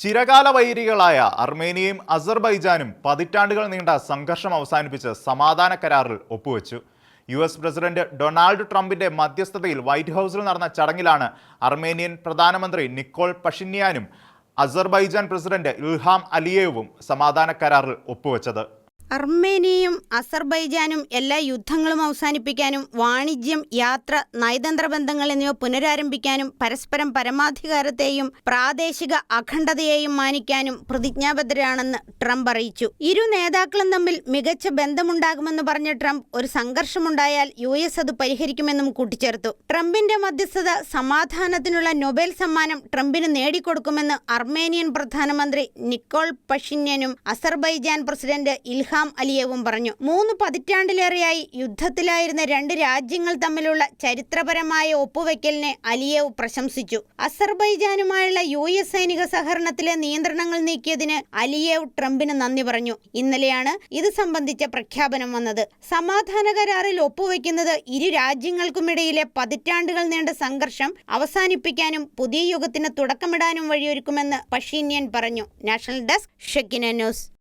ചിരകാല വൈരികളായ അർമേനിയയും അസർബൈജാനും പതിറ്റാണ്ടുകൾ നീണ്ട സംഘർഷം അവസാനിപ്പിച്ച് സമാധാന കരാറിൽ ഒപ്പുവെച്ചു. യു എസ് പ്രസിഡന്റ് ഡൊണാൾഡ് ട്രംപിന്റെ മധ്യസ്ഥതയിൽ വൈറ്റ് ഹൗസിൽ നടന്ന ചടങ്ങിലാണ് അർമേനിയൻ പ്രധാനമന്ത്രി നിക്കോൾ പഷിന്യാനും അസർബൈജാൻ പ്രസിഡന്റ് ഇൽഹാം അലിയേവും സമാധാന കരാറിൽ ഒപ്പുവെച്ചത്. അർമേനിയയും അസർബൈജാനും എല്ലാ യുദ്ധങ്ങളും അവസാനിപ്പിക്കാനും വാണിജ്യം യാത്ര നയതന്ത്ര ബന്ധങ്ങൾ എന്നിവ പുനരാരംഭിക്കാനും പരസ്പരം പരമാധികാരത്തെയും പ്രാദേശിക അഖണ്ഡതയെയും മാനിക്കാനും പ്രതിജ്ഞാബദ്ധരാണെന്ന് ട്രംപ് അറിയിച്ചു. ഇരു നേതാക്കളും തമ്മിൽ മികച്ച ബന്ധമുണ്ടാകുമെന്ന് പറഞ്ഞ ട്രംപ് ഒരു സംഘർഷമുണ്ടായാൽ യു എസ് അത് പരിഹരിക്കുമെന്നും കൂട്ടിച്ചേർത്തു. ട്രംപിന്റെ മധ്യസ്ഥത സമാധാനത്തിനുള്ള നൊബേൽ സമ്മാനം ട്രംപിന് നേടിക്കൊടുക്കുമെന്ന് അർമേനിയൻ പ്രധാനമന്ത്രി നിക്കോൾ പഷിന്യനും അസർബൈജാൻ പ്രസിഡന്റ് ഇൽഹാം അലിയവും പറഞ്ഞു. മൂന്ന് പതിറ്റാണ്ടിലേറെയായി യുദ്ധത്തിലായിരുന്ന രണ്ട് രാജ്യങ്ങൾ തമ്മിലുള്ള ചരിത്രപരമായ ഒപ്പുവെക്കലിനെ അലിയേവ് പ്രശംസിച്ചു. അസർബൈജാനുമായുള്ള യു എസ് സൈനിക സഹകരണത്തിലെ നിയന്ത്രണങ്ങൾ നീക്കിയതിന് അലിയേവ് ട്രംപിന് നന്ദി പറഞ്ഞു. ഇന്നലെയാണ് ഇത് സംബന്ധിച്ച പ്രഖ്യാപനം വന്നത്. സമാധാന കരാറിൽ ഒപ്പുവെക്കുന്നത് ഇരു രാജ്യങ്ങൾക്കുമിടയിലെ പതിറ്റാണ്ടുകൾ നീണ്ട സംഘർഷം അവസാനിപ്പിക്കാനും പുതിയ യുഗത്തിന് തുടക്കമിടാനും വഴിയൊരുക്കുമെന്ന് പഷീന്യൻ പറഞ്ഞു. National desk Shekinah news.